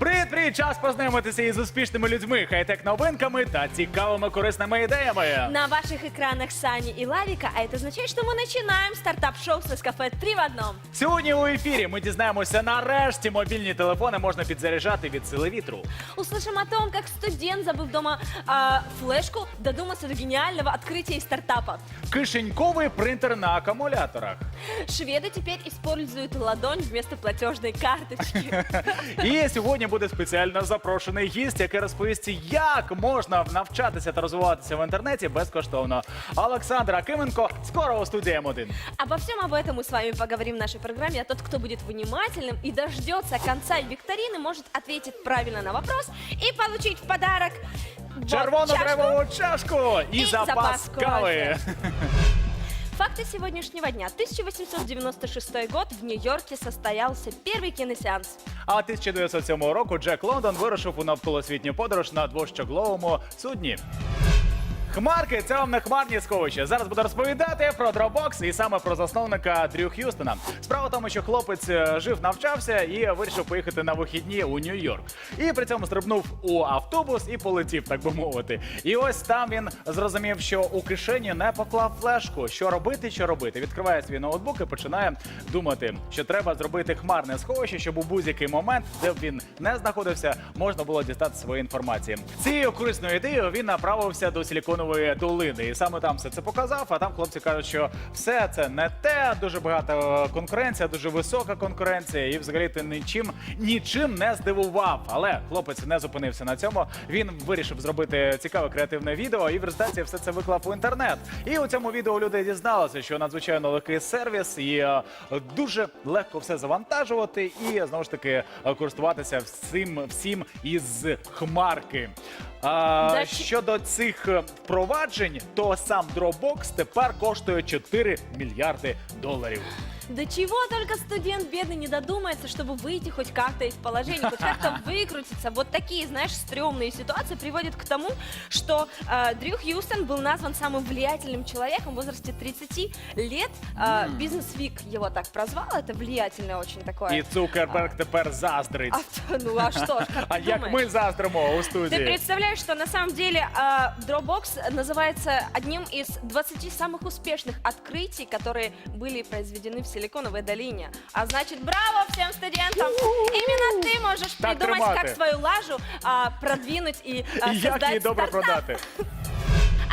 Привіт! І час познайомитися із успішними людьми, хай-тек новинками та цікавими корисними ідеями. На ваших экранах Сани и Лавика, а это означает, что мы начинаем стартап-шоу с кафе «Три в одном». Сьогодні у ефірі ми дізнаємося, нарешті мобільні телефони можна підзаряджати від сили вітру. Услышим о том, как студент, забыв дома а, флешку, додумался до гениального открытия и стартапа. Кишеньковий принтер на акумуляторах. Шведы теперь используют ладонь вместо платежной карточки. І сьогодні буде спеціально запрошений гість, який розповість, як можна навчатися та розвиватися в інтернеті безкоштовно. Олександр Акименко скоро у студії М1. Обо всем об этом мы с вами поговорим в нашей программе, а тот, кто будет внимательным и дождется конца викторины, может ответить правильно на вопрос и получить в подарок вот Червону чашку. древову чашку і, І запас запас кави. кофе. Факты сегодняшнего дня. 1896 год в Нью-Йорке состоялся первый киносеанс. А 1907 року Джек Лондон вирушив у навколосвітню подорож на двощогловому судні. Хмарки це вам не хмарні сховища. Зараз буду розповідати про Dropbox і саме про засновника Дрю Х'юстона. Справа в тому, що хлопець е, жив, навчався і вирішив поїхати на вихідні у Нью-Йорк. І при цьому стрибнув у автобус і полетів, так би мовити. І ось там він зрозумів, що у кишені не поклав флешку. Що робити, що робити? Відкриває свій ноутбук і починає думати, що треба зробити хмарне сховище, щоб у будь-який момент, де б він не знаходився, можна було дістати свої інформації. Цією корисною ідеєю він направився до Силіконової долини, і саме там все це показав. А там хлопці кажуть, що все це не те, дуже багато конкуренція, дуже висока конкуренція, і взагалі ти нічим нічим не здивував. Але хлопець не зупинився на цьому. Він вирішив зробити цікаве креативне відео, і в результаті все це виклав у інтернет. І у цьому відео люди дізналися, що надзвичайно легкий сервіс, і е, дуже легко все завантажувати, і знову ж таки е, користуватися всім всім із хмарки. А, Да, чи- щодо цих е, впроваджень, то сам Dropbox тепер коштує 4 мільярди доларів. До чего только студент бедный не додумается, чтобы выйти хоть как-то из положения, хоть как-то выкрутиться. Вот такие, знаешь, стрёмные ситуации приводят к тому, что э, Дрю Хьюстон был назван самым влиятельным человеком в возрасте 30 лет. Э, Бизнес Вик его так прозвал, это влиятельное очень такое. І Цукерберг тепер заздрить. А, ну а что ж, как А ты як думаешь? ми заздримо у Ты студії? представляешь, что на самом деле э, Dropbox называется одним из 20 самых успешных открытий, которые были произведены в Силиконовой долине. А значит, браво всем студентам! Именно ты можешь Так придумать, тримати. как свою лажу а, продвинуть и а, І як создать її добре стартап. продати?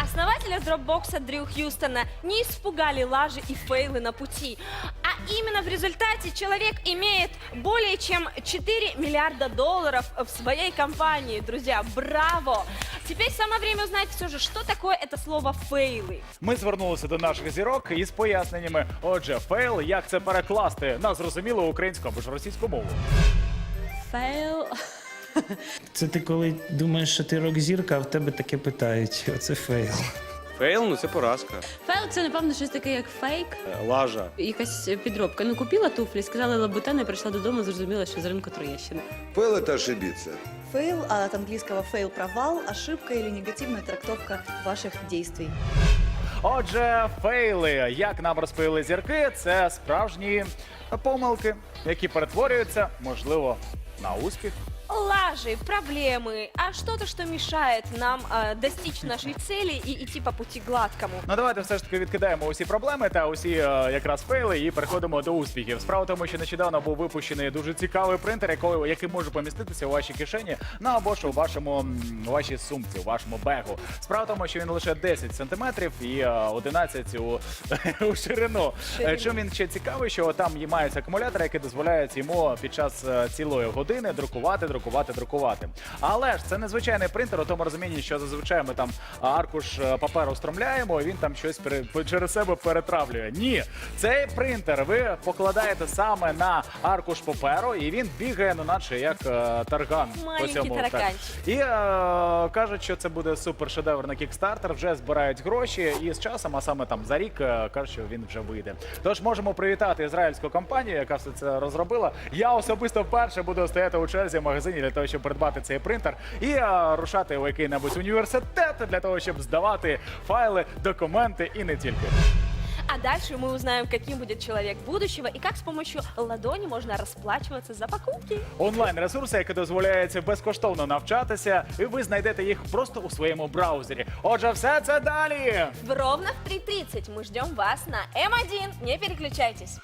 Основателя Dropbox Дрю Хьюстона не испугали лажи и фейлы на пути. А именно в результате человек имеет более чем 4 миллиарда долларов в своей компании. Друзья, браво! Теперь самое время узнать все же, что такое это слово фейли. Ми звернулися до наших зірок із поясненнями. Отже, фейл, як це перекласти на зрозумілу українську або ж російську мову. Фейл. Це ти коли думаєш, що ти рок-зірка, а в тебе таке питають. Оце фейл. Фейл, ну це поразка. Фейл це напевно щось таке, як фейк. Е, Лажа. Якась підробка. Ну купила туфлі, сказала лабутена, прийшла додому, зрозуміла, що з ринку Троєщини. Фейл – это ошибиться. Фейл, а от английского фейл – провал, ошибка или негативная трактовка ваших действий. Отже, фейли, як нам розповіли зірки, це справжні помилки, які перетворюються, можливо, на успіх. Лажи, проблемы, а что-то, что мешает нам э, достичь нашей цели и идти по пути гладкому. Ну давайте все ж таки відкидаємо усі проблеми та усі е, якраз фейли і переходимо до успіхів. Справа в тому, що нещодавно був випущений дуже цікавий принтер, який, який може поміститися у вашій кишені, ну або ж у вашому м, у вашій сумці, у вашому бегу. Справа в тому, що він лише 10 сантиметрів і е, 11 у, у ширину. Е, Чим він ще цікавий, що там є- мається акумулятор, який дозволяє йому під час е, цілої години друкувати, друкувати, друкувати. Але ж це незвичайний принтер у тому розумінні, що зазвичай ми там аркуш е, паперу стромляємо, і він там щось через себе перетравлює. Ні, цей принтер ви покладаєте саме на аркуш паперу, і він бігає, ну наче як е, тарган. по цьому, так. І е, кажуть, що це буде супер шедевр на Kickstarter, Вже збирають гроші, і з часом, а саме там за рік, е, кажуть, що він вже вийде. Тож можемо привітати ізраїльську компанію, яка все це розробила. Я особисто вперше буду стояти у черзі в магазині для того, щоб придбати цей принтер і е, рушати у який-небудь університет для того, щоб здавати файли, документи і не тільки. А дальше мы узнаем, каким будет человек будущего и как с помощью ладони можно расплачиваться за покупки. Онлайн-ресурси, які дозволяють безкоштовно навчатися, і ви знайдете їх просто у своєму браузері. Отже, все це далі. Ровно в 3.30 мы ждем вас на М1. Не переключайтесь.